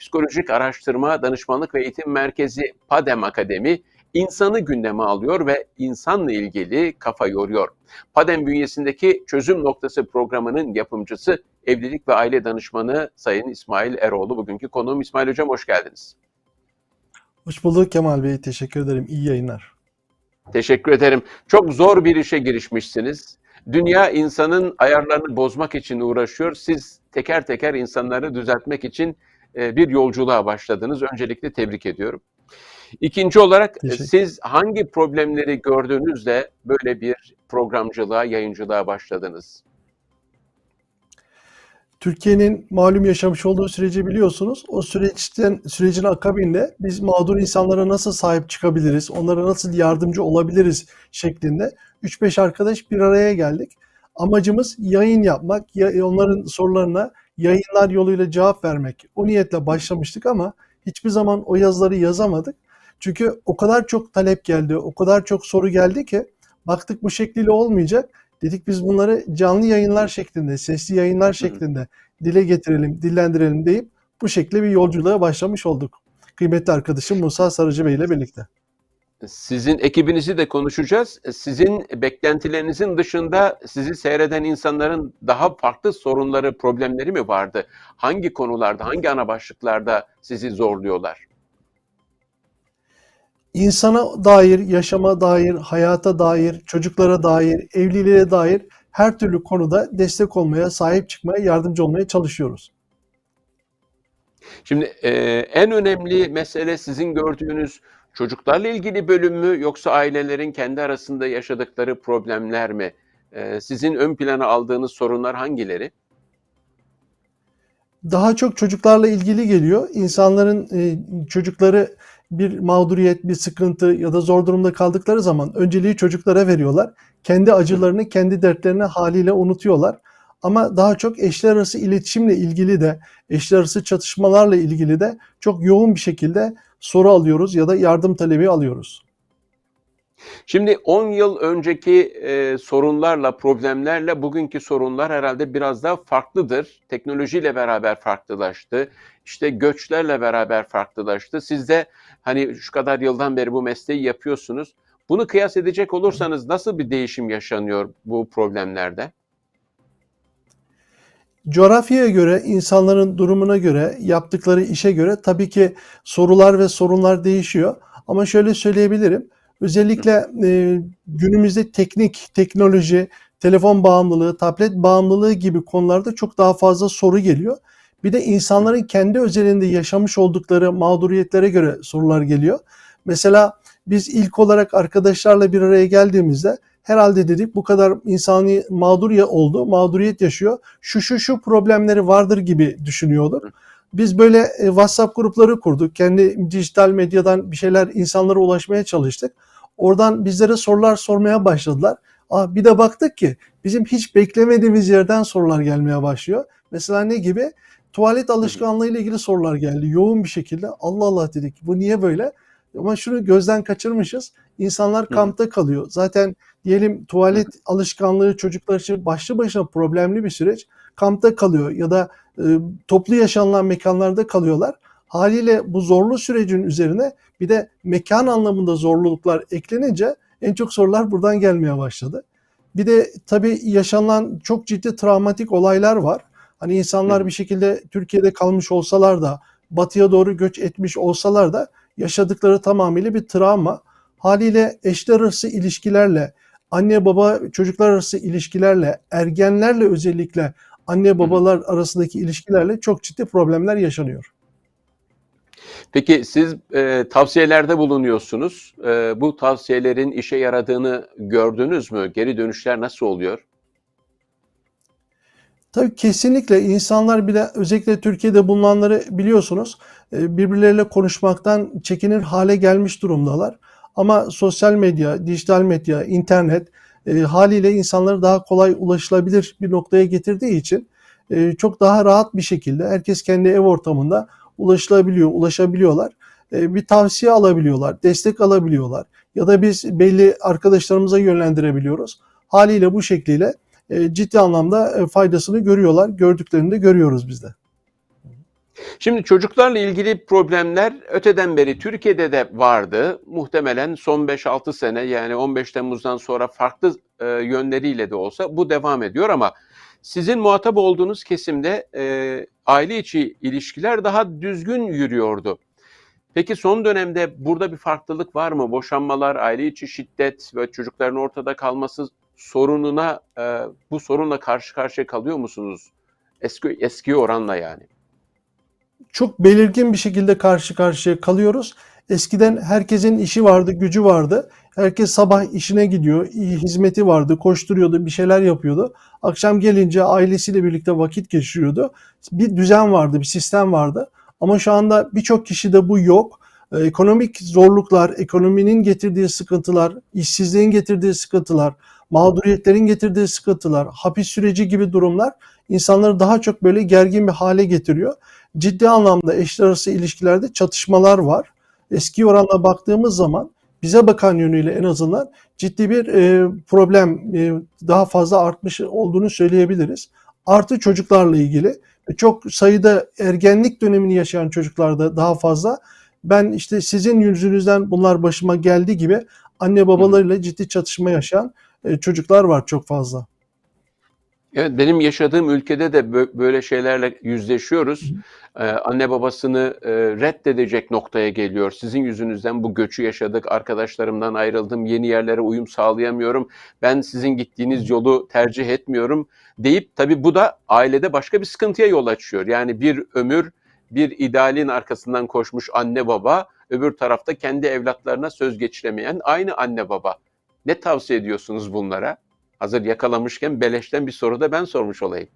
Psikolojik Araştırma, Danışmanlık ve Eğitim Merkezi PADEM Akademi insanı gündeme alıyor ve insanla ilgili kafa yoruyor. PADEM bünyesindeki Çözüm Noktası programının yapımcısı evlilik ve aile danışmanı Sayın İsmail Eroğlu. Bugünkü konuğum İsmail Hocam hoş geldiniz. Hoş bulduk Kemal Bey. Teşekkür ederim. İyi yayınlar. Teşekkür ederim. Çok zor bir işe girişmişsiniz. Dünya insanın ayarlarını bozmak için uğraşıyor. Siz teker teker insanları düzeltmek için e, bir yolculuğa başladınız. Öncelikle tebrik ediyorum. İkinci olarak e, siz hangi problemleri gördüğünüzde böyle bir programcılığa, yayıncılığa başladınız? Türkiye'nin malum yaşamış olduğu süreci biliyorsunuz. O süreçten sürecin akabinde biz mağdur insanlara nasıl sahip çıkabiliriz, onlara nasıl yardımcı olabiliriz şeklinde 3-5 arkadaş bir araya geldik. Amacımız yayın yapmak, ya- onların sorularına yayınlar yoluyla cevap vermek. O niyetle başlamıştık ama hiçbir zaman o yazıları yazamadık. Çünkü o kadar çok talep geldi, o kadar çok soru geldi ki baktık bu şekliyle olmayacak. Dedik biz bunları canlı yayınlar şeklinde, sesli yayınlar şeklinde dile getirelim, dillendirelim deyip bu şekilde bir yolculuğa başlamış olduk. Kıymetli arkadaşım Musa Sarıcı Bey ile birlikte. Sizin ekibinizi de konuşacağız. Sizin beklentilerinizin dışında sizi seyreden insanların daha farklı sorunları, problemleri mi vardı? Hangi konularda, hangi ana başlıklarda sizi zorluyorlar? İnsana dair, yaşama dair, hayata dair, çocuklara dair, evliliğe dair her türlü konuda destek olmaya, sahip çıkmaya, yardımcı olmaya çalışıyoruz. Şimdi e, en önemli mesele sizin gördüğünüz çocuklarla ilgili bölüm mü yoksa ailelerin kendi arasında yaşadıkları problemler mi? E, sizin ön plana aldığınız sorunlar hangileri? Daha çok çocuklarla ilgili geliyor. İnsanların e, çocukları bir mağduriyet, bir sıkıntı ya da zor durumda kaldıkları zaman önceliği çocuklara veriyorlar. Kendi acılarını, kendi dertlerini haliyle unutuyorlar. Ama daha çok eşler arası iletişimle ilgili de, eşler arası çatışmalarla ilgili de çok yoğun bir şekilde soru alıyoruz ya da yardım talebi alıyoruz. Şimdi 10 yıl önceki e, sorunlarla, problemlerle bugünkü sorunlar herhalde biraz daha farklıdır. Teknolojiyle beraber farklılaştı. İşte göçlerle beraber farklılaştı. Siz de hani şu kadar yıldan beri bu mesleği yapıyorsunuz. Bunu kıyas edecek olursanız nasıl bir değişim yaşanıyor bu problemlerde? Coğrafyaya göre, insanların durumuna göre, yaptıkları işe göre tabii ki sorular ve sorunlar değişiyor. Ama şöyle söyleyebilirim. Özellikle e, günümüzde teknik, teknoloji, telefon bağımlılığı, tablet bağımlılığı gibi konularda çok daha fazla soru geliyor. Bir de insanların kendi özelinde yaşamış oldukları mağduriyetlere göre sorular geliyor. Mesela biz ilk olarak arkadaşlarla bir araya geldiğimizde herhalde dedik bu kadar insani mağdur ya oldu, mağduriyet yaşıyor. Şu şu şu problemleri vardır gibi düşünüyorduk. Biz böyle e, WhatsApp grupları kurduk. Kendi dijital medyadan bir şeyler insanlara ulaşmaya çalıştık. Oradan bizlere sorular sormaya başladılar. Aa, bir de baktık ki bizim hiç beklemediğimiz yerden sorular gelmeye başlıyor. Mesela ne gibi? Tuvalet alışkanlığı ile ilgili sorular geldi yoğun bir şekilde. Allah Allah dedik bu niye böyle? Ama şunu gözden kaçırmışız. İnsanlar kampta kalıyor. Zaten diyelim tuvalet alışkanlığı çocuklar için başlı başına problemli bir süreç. Kampta kalıyor ya da e, toplu yaşanılan mekanlarda kalıyorlar. Haliyle bu zorlu sürecin üzerine bir de mekan anlamında zorluluklar eklenince en çok sorular buradan gelmeye başladı. Bir de tabii yaşanılan çok ciddi travmatik olaylar var. Hani insanlar bir şekilde Türkiye'de kalmış olsalar da batıya doğru göç etmiş olsalar da yaşadıkları tamamıyla bir travma. Haliyle eşler arası ilişkilerle, anne baba çocuklar arası ilişkilerle, ergenlerle özellikle anne babalar arasındaki ilişkilerle çok ciddi problemler yaşanıyor. Peki siz e, tavsiyelerde bulunuyorsunuz. E, bu tavsiyelerin işe yaradığını gördünüz mü? Geri dönüşler nasıl oluyor? Tabii kesinlikle insanlar bile özellikle Türkiye'de bulunanları biliyorsunuz e, birbirleriyle konuşmaktan çekinir hale gelmiş durumdalar. Ama sosyal medya, dijital medya, internet e, haliyle insanları daha kolay ulaşılabilir bir noktaya getirdiği için e, çok daha rahat bir şekilde herkes kendi ev ortamında ulaşılabiliyor, ulaşabiliyorlar. Bir tavsiye alabiliyorlar, destek alabiliyorlar ya da biz belli arkadaşlarımıza yönlendirebiliyoruz. Haliyle bu şekliyle ciddi anlamda e, faydasını görüyorlar. Gördüklerini de görüyoruz biz de. Şimdi çocuklarla ilgili problemler öteden beri Türkiye'de de vardı. Muhtemelen son 5-6 sene yani 15 Temmuz'dan sonra farklı e, yönleriyle de olsa bu devam ediyor ama sizin muhatap olduğunuz kesimde e, aile içi ilişkiler daha düzgün yürüyordu. Peki son dönemde burada bir farklılık var mı? Boşanmalar, aile içi şiddet ve çocukların ortada kalması sorununa e, bu sorunla karşı karşıya kalıyor musunuz? Eski eski oranla yani. Çok belirgin bir şekilde karşı karşıya kalıyoruz. Eskiden herkesin işi vardı, gücü vardı. Herkes sabah işine gidiyor, hizmeti vardı, koşturuyordu, bir şeyler yapıyordu. Akşam gelince ailesiyle birlikte vakit geçiriyordu. Bir düzen vardı, bir sistem vardı. Ama şu anda birçok kişide bu yok. Ee, Ekonomik zorluklar, ekonominin getirdiği sıkıntılar, işsizliğin getirdiği sıkıntılar, mağduriyetlerin getirdiği sıkıntılar, hapis süreci gibi durumlar insanları daha çok böyle gergin bir hale getiriyor. Ciddi anlamda eşler arası ilişkilerde çatışmalar var. Eski oranla baktığımız zaman bize bakan yönüyle en azından ciddi bir e, problem e, daha fazla artmış olduğunu söyleyebiliriz. Artı çocuklarla ilgili çok sayıda ergenlik dönemini yaşayan çocuklarda daha fazla. Ben işte sizin yüzünüzden bunlar başıma geldi gibi anne babalarıyla ciddi çatışma yaşayan e, çocuklar var çok fazla. Evet, benim yaşadığım ülkede de bö- böyle şeylerle yüzleşiyoruz. Ee, anne babasını e, reddedecek noktaya geliyor. Sizin yüzünüzden bu göçü yaşadık. Arkadaşlarımdan ayrıldım. Yeni yerlere uyum sağlayamıyorum. Ben sizin gittiğiniz yolu tercih etmiyorum deyip tabii bu da ailede başka bir sıkıntıya yol açıyor. Yani bir ömür bir idealin arkasından koşmuş anne baba, öbür tarafta kendi evlatlarına söz geçiremeyen aynı anne baba. Ne tavsiye ediyorsunuz bunlara? Hazır yakalamışken beleşten bir soru da ben sormuş olayım.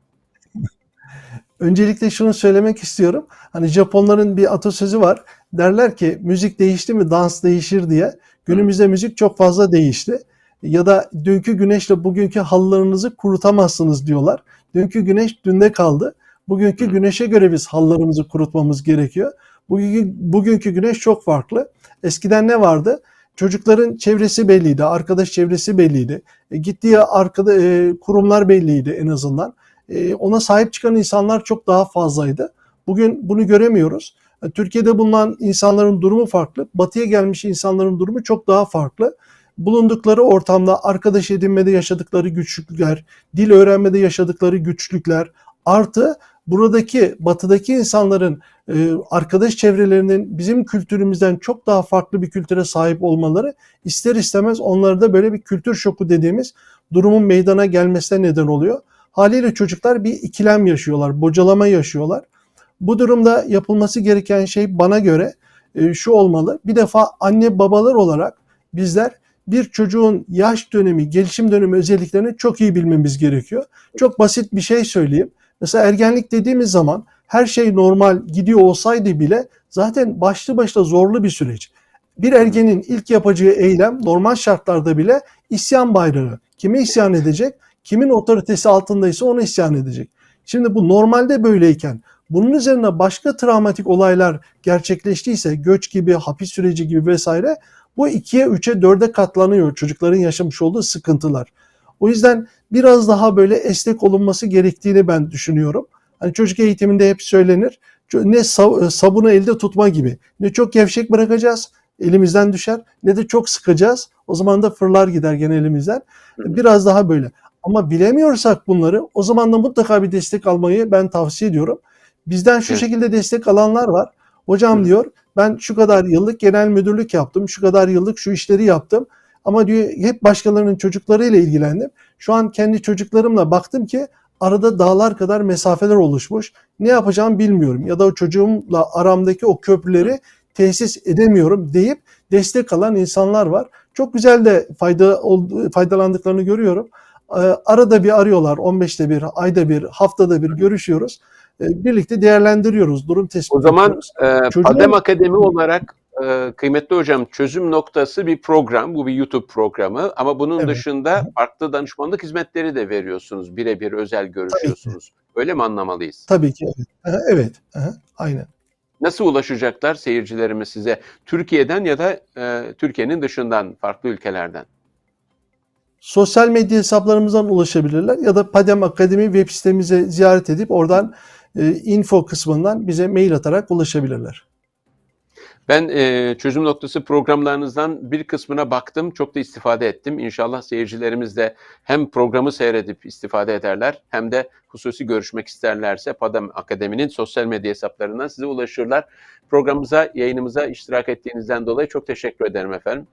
Öncelikle şunu söylemek istiyorum. Hani Japonların bir atasözü var. Derler ki müzik değişti mi dans değişir diye. Günümüzde müzik çok fazla değişti. Ya da dünkü güneşle bugünkü halılarınızı kurutamazsınız diyorlar. Dünkü güneş dünde kaldı. Bugünkü Hı. güneşe göre biz halılarımızı kurutmamız gerekiyor. Bugünkü, bugünkü güneş çok farklı. Eskiden ne vardı? Çocukların çevresi belliydi, arkadaş çevresi belliydi. E, gittiği arkada e, kurumlar belliydi en azından. E, ona sahip çıkan insanlar çok daha fazlaydı. Bugün bunu göremiyoruz. E, Türkiye'de bulunan insanların durumu farklı. Batıya gelmiş insanların durumu çok daha farklı. Bulundukları ortamda arkadaş edinmede yaşadıkları güçlükler, dil öğrenmede yaşadıkları güçlükler, artı buradaki batıdaki insanların e, arkadaş çevrelerinin bizim kültürümüzden çok daha farklı bir kültüre sahip olmaları ister istemez onlarda böyle bir kültür şoku dediğimiz durumun meydana gelmesine neden oluyor. Haliyle çocuklar bir ikilem yaşıyorlar, bocalama yaşıyorlar. Bu durumda yapılması gereken şey bana göre e, şu olmalı. Bir defa anne babalar olarak bizler bir çocuğun yaş dönemi, gelişim dönemi özelliklerini çok iyi bilmemiz gerekiyor. Çok basit bir şey söyleyeyim. Mesela ergenlik dediğimiz zaman her şey normal gidiyor olsaydı bile zaten başlı başına zorlu bir süreç. Bir ergenin ilk yapacağı eylem normal şartlarda bile isyan bayrağı. Kime isyan edecek? Kimin otoritesi altındaysa ona isyan edecek. Şimdi bu normalde böyleyken bunun üzerine başka travmatik olaylar gerçekleştiyse göç gibi, hapis süreci gibi vesaire bu ikiye, üçe, dörde katlanıyor çocukların yaşamış olduğu sıkıntılar. O yüzden biraz daha böyle esnek olunması gerektiğini ben düşünüyorum. Hani çocuk eğitiminde hep söylenir. Ne sabunu elde tutma gibi. Ne çok gevşek bırakacağız, elimizden düşer. Ne de çok sıkacağız. O zaman da fırlar gider gene elimizden. Biraz daha böyle. Ama bilemiyorsak bunları o zaman da mutlaka bir destek almayı ben tavsiye ediyorum. Bizden şu şekilde destek alanlar var. Hocam diyor ben şu kadar yıllık genel müdürlük yaptım, şu kadar yıllık şu işleri yaptım. Ama diyor hep başkalarının çocuklarıyla ilgilendim. Şu an kendi çocuklarımla baktım ki arada dağlar kadar mesafeler oluşmuş. Ne yapacağımı bilmiyorum ya da o çocuğumla aramdaki o köprüleri tesis edemiyorum deyip destek alan insanlar var. Çok güzel de fayda faydalandıklarını görüyorum. Ee, Arada bir arıyorlar, 15'te bir, ayda bir, haftada bir görüşüyoruz. Ee, Birlikte değerlendiriyoruz, durum tespit O zaman e, Çocuğun- Padem Akademi olarak e, kıymetli hocam çözüm noktası bir program. Bu bir YouTube programı ama bunun Evet. dışında farklı danışmanlık hizmetleri de veriyorsunuz. Birebir özel görüşüyorsunuz. Öyle mi anlamalıyız? Tabii ki evet. Evet, aha, aynen. Nasıl ulaşacaklar seyircilerimiz size? Türkiye'den ya da e, Türkiye'nin dışından, farklı ülkelerden. Sosyal medya hesaplarımızdan ulaşabilirler ya da Padem Akademi web sitemize ziyaret edip oradan e, info kısmından bize mail atarak ulaşabilirler. Ben e, çözüm noktası programlarınızdan bir kısmına baktım, çok da istifade ettim. İnşallah seyircilerimiz de hem programı seyredip istifade ederler hem de hususi görüşmek isterlerse Padam Akademi'nin sosyal medya hesaplarından size ulaşırlar. Programımıza, yayınımıza iştirak ettiğinizden dolayı çok teşekkür ederim efendim.